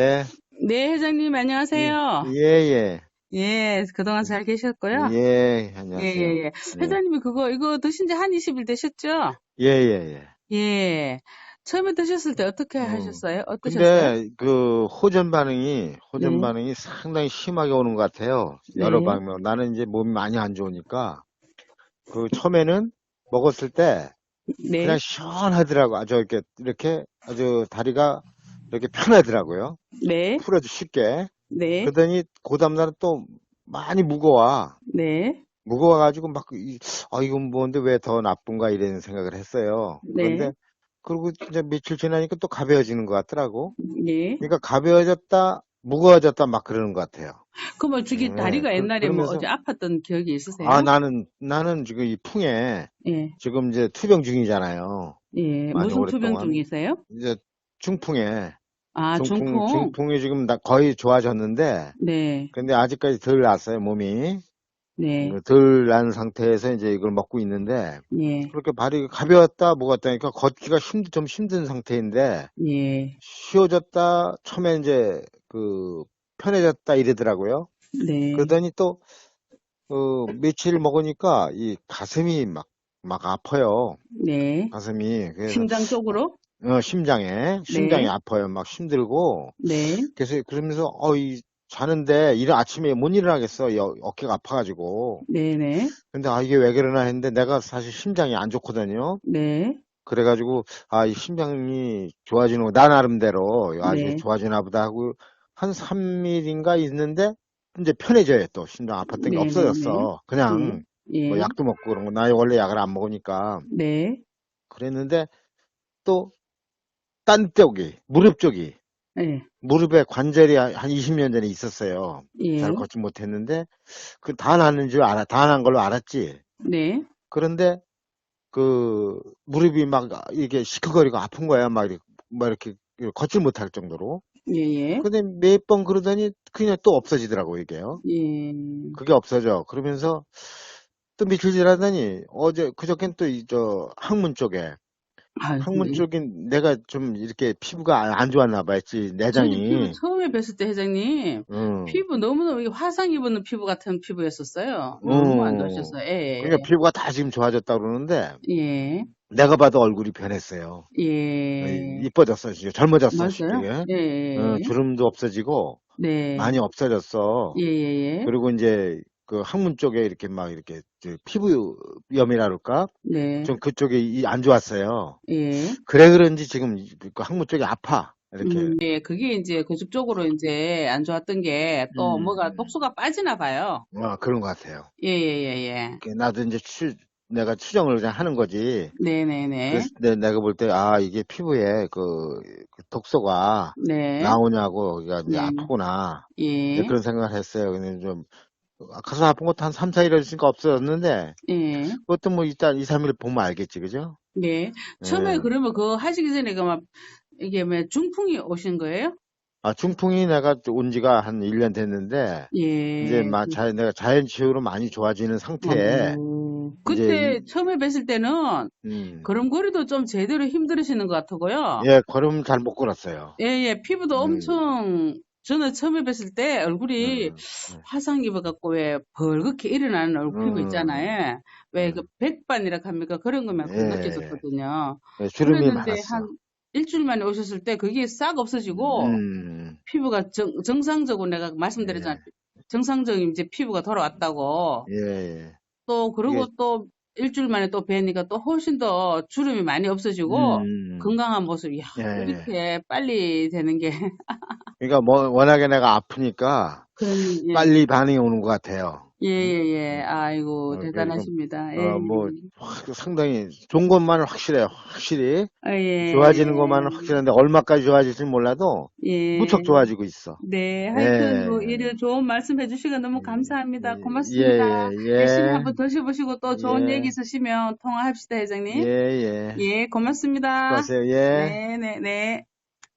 예, 네, 회장님, 안녕하세요. 예, 예. 예, 그동안 잘 계셨고요. 예, 예, 안녕하세요. 예, 예. 예. 회장님이 그거, 이거 드신 지 한 20일 되셨죠? 예, 예, 예. 예. 처음에 드셨을 때 어떻게 음. 하셨어요? 어떠셨어요? 근데 그 호전 반응이 호전 네. 반응이 상당히 심하게 오는 것 같아요. 여러 네. 방면. 나는 이제 몸이 많이 안 좋으니까 그 처음에는 먹었을 때 네. 그냥 시원하더라고. 아주 이렇게 이렇게 아주 다리가 이렇게 편하더라고요. 네. 풀어도 쉽게. 네. 그러더니 그 다음날은 또 많이 무거워. 네. 무거워가지고 막, 이, 아, 이건 뭔데 왜 더 나쁜가 이런 생각을 했어요. 네. 그런데, 그리고 이제 며칠 지나니까 또 가벼워지는 것 같더라고. 예. 그러니까 가벼워졌다, 무거워졌다 막 그러는 것 같아요. 그러면 저기 네, 다리가 그- 옛날에 뭐 그러면서- 어제 아팠던 기억이 있으세요? 아, 나는, 나는 지금 이 풍에 예. 지금 이제 투병 중이잖아요. 예. 무슨 투병 오랫동안. 중이세요? 이제 중풍에, 아, 중풍, 중풍. 중풍이 지금 나 거의 좋아졌는데, 네. 근데 아직까지 덜 났어요, 몸이. 네. 덜 난 상태에서 이제 이걸 먹고 있는데, 예. 그렇게 발이 가벼웠다, 무겁다니까 걷기가 힘, 좀 힘든 상태인데, 예. 쉬워졌다, 처음에 이제 그 편해졌다 이러더라고요. 네. 그러더니 또, 어, 며칠 먹으니까 이 가슴이 막, 막 아파요. 네. 가슴이. 그래서, 심장 쪽으로? 어, 심장에, 심장이 아파요. 막 힘들고. 네. 그래서 그러면서, 어, 이, 자는데, 이런 아침에 못 일어나겠어. 이 어- 어깨가 아파가지고. 네네. 근데 아, 이게 왜 그러나 했는데 내가 사실 심장이 안 좋거든요. 네. 그래가지고, 아, 이 심장이 좋아지는 거, 나 나름대로 아주 네. 좋아지나 보다 하고, 한 3일인가 있는데, 이제 편해져요, 또. 심장 아팠던 게 네, 없어졌어. 그냥, 예. 뭐 약도 먹고 그런 거. 나 원래 약을 안 먹으니까. 네. 그랬는데, 또, 딴 쪽이, 무릎 쪽이, 예. 무릎에 관절이 한 20년 전에 있었어요. 예. 잘 걷지 못했는데, 그다 났는 줄 알아, 다 난 걸로 알았지. 네. 그런데 그 무릎이 막 이게 시큰거리고 아픈 거야. 막 이렇게, 막 이렇게 걷질 못할 정도로. 예. 근데 몇 번 그러더니 그냥 또 없어지더라고 이게요. 예. 그게 없어져. 그러면서 또 며칠 지나더니 어제 그저께는 또이 저 항문 쪽에 아이고, 항문 예. 쪽인 내가 좀 이렇게 피부가 안- 안 좋았나 봐였지 저는 내장이. 처음에 뵀을 때 회장님 응. 피부 너무너무 화상 입은 피부 같은 피부였었어요. 너무 안 음. 좋으셨어요. 예. 그러니까 피부가 다 지금 좋아졌다 그러는데 예. 내가 봐도 얼굴이 변했어요. 예. 이뻐졌어, 진짜 젊어졌어, 맞아요. 쉽게. 예. 어, 주름도 없어지고 네. 많이 없어졌어. 예, 예, 예. 그리고 이제 그 항문 쪽에 이렇게 막 이렇게 피부염이라 그럴까? 네. 좀 그쪽에 이- 안 좋았어요. 예. 그래 그런지 지금 이- 그 항문 쪽이 아파. 이렇게. 음, 예, 그게 이제 그쪽으로 이제 안 좋았던 게 또 음. 뭐가 독소가 빠지나 봐요. 어, 그런 것 같아요. 예, 예, 예, 예. 그 나도 이제 추, 내가 추정을 그냥 하는 거지. 네네네. 그래서 내- 내가 볼 때, 아, 이게 피부에 그, 그 독소가 네. 나오냐고, 그러니까 이제 네. 아프구나. 예. 그런 생각을 했어요. 근데 좀, 가슴 아픈 것도 한 3, 4일 있으니까 없어졌는데, 예. 그것도 뭐 일단 2, 3일 보면 알겠지, 그죠? 네. 처음에 예. 그러면 그거 하시기 전에 그 막 이게 뭐 중풍이 오신 거예요? 아, 중풍이 내가 온 지가 한 1년 됐는데, 예. 이제 막 자, 내가 자연치유로 많이 좋아지는 상태에, 어, 그때 처음에 뵀을 때는 음, 걸음걸이도 좀 제대로 힘들으시는 것 같고요. 예, 걸음 잘 못 걸었어요. 예, 예. 피부도 음. 엄청 저는 처음에 뵀을 때 얼굴이 음, 화상 입어갖고 왜 벌겋게 일어나는 얼굴 피부 음. 있잖아요. 왜그 음. 백반이라 합니까? 그런 것만큼 예. 느껴졌거든요. 예, 주름이 그랬는데 많았어. 한 일주일 만에 오셨을 때 그게 싹 없어지고 음, 피부가 정, 정상적으로 내가 말씀드렸잖아요. 정상적인 이제 피부가 돌아왔다고. 예, 예. 또 그리고 또 일주일 만에 또 뵈니까 또 훨씬 더 주름이 많이 없어지고 음, 건강한 모습. 이야, 예. 이렇게 빨리 되는 게 그러니까 뭐, 워낙에 내가 아프니까 그런 예. 빨리 반응이 오는 것 같아요. 예, 예, 예. 아이고, 어, 대단하십니다. 예. 어, 뭐, 확- 상당히 좋은 것만은 확실해요. 확실히. 아, 예. 좋아지는 것만은 확실한데, 얼마까지 좋아질지 몰라도, 예. 무척 좋아지고 있어. 네, 하여튼 예. 뭐 이를 좋은 말씀 해주시고 너무 감사합니다. 예, 고맙습니다. 예, 예. 열심히 한번 드셔보시고 또 좋은 예. 얘기 있으시면 통화합시다, 회장님. 예, 예. 예, 고맙습니다. 수고하세요. 예. 네, 네, 네.